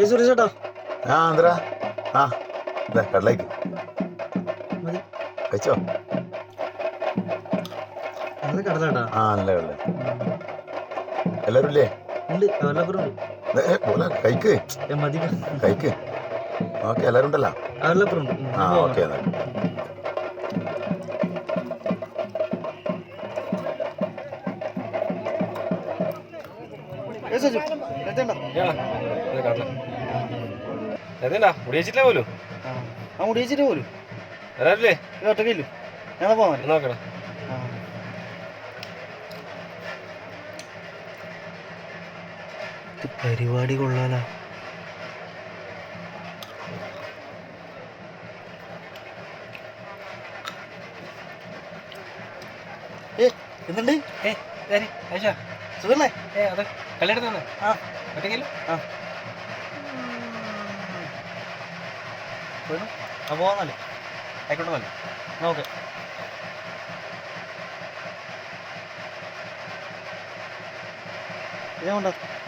ഏ സുരേഷ് ചേട്ടാ. ആ എന്തരാ ആ ഇതാ കടലേക്ക്. ആ നല്ല കടല. എല്ലാവരും ഇല്ലേ ഉണ്ട്. ഏ, പോലെ കഴിക്ക്. ഏ മതി. കഴിക്ക്. ഓക്കെ എല്ലാവരും ഉണ്ടല്ലോ അവരിലപ്പുറം ഉണ്ട്. ആ. ഓക്കെ എന്നാൽ ഏ സജു എത്തേണ്ട എന്തേണ്ടാ മുടി വെച്ചിട്ടില്ല പോലും? ആ മുടി വെച്ചിട്ട് പോലും. വരാറില്ലേ? ഈ ഒറ്റക്കില്ലു ഞാൻ പോവാൻ? നോക്കണം പരിപാടി കൊള്ളാലോ. എന്തുണ്ട്? ഏ സുഖല്ലേ? ഏ അതെ കല്ലെടുത്താണ് ആ. ഒറ്റയ്ക്കല്ലോ? ആ. പോയിനു? ആ പോകാന്നല്ലേ ആയിക്കോട്ടെ നല്ല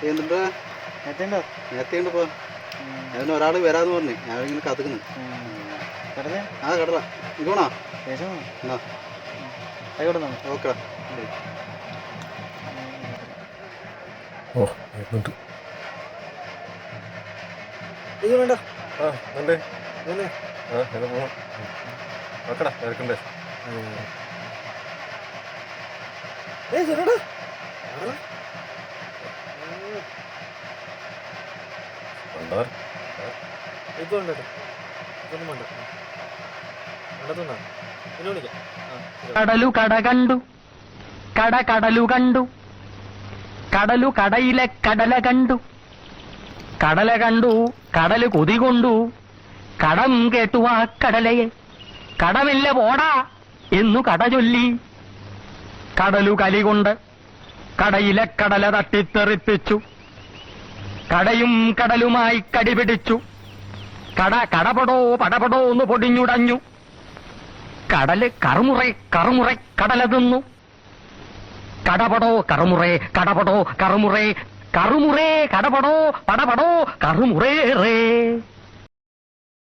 എന്തുണ്ടാ? നേരത്തെ ഉണ്ട് പോ അതിന് ഒരാൾ വരാന്ന് പറഞ്ഞു. ഞാൻ ഇങ്ങനെ കത്തുക്കുന്നു കിടന്നേ ആ കടല. ഇതോണാ ആയിക്കോട്ടെ ഓക്കെ ഓ വേണ്ട. ആ ഉണ്ട് നോക്കടാ ഇപ്പൊ ഉണ്ട് ഇതൊന്നും വേണ്ട പിന്നെ വിളിക്കാം. കടലു കട കണ്ടു. കട കടലു കണ്ടു. കടലു കടയിലെ കടല കണ്ടു. കടല കണ്ടു കടൽ കൊതി കൊണ്ടു. കടം കേട്ടു ആ കടലയെ. കടമില്ല പോടാ എന്നു കട ചൊല്ലി. കടലു കലികൊണ്ട് കടയിലെ കടല തട്ടിത്തെറിപ്പിച്ചു. കടയും കടലുമായി കടിപിടിച്ചു കട കടപടോ പടപടോ എന്ന് പൊടിഞ്ഞുടഞ്ഞു. കടൽ കറുമുറെ കറുമുറെ കടല തിന്നു. കടപടോ കറുമുറെ കടപടോ കറുമുറേ കറുമുറേ കടപടോ പടപടോ കറുമുറേ റേ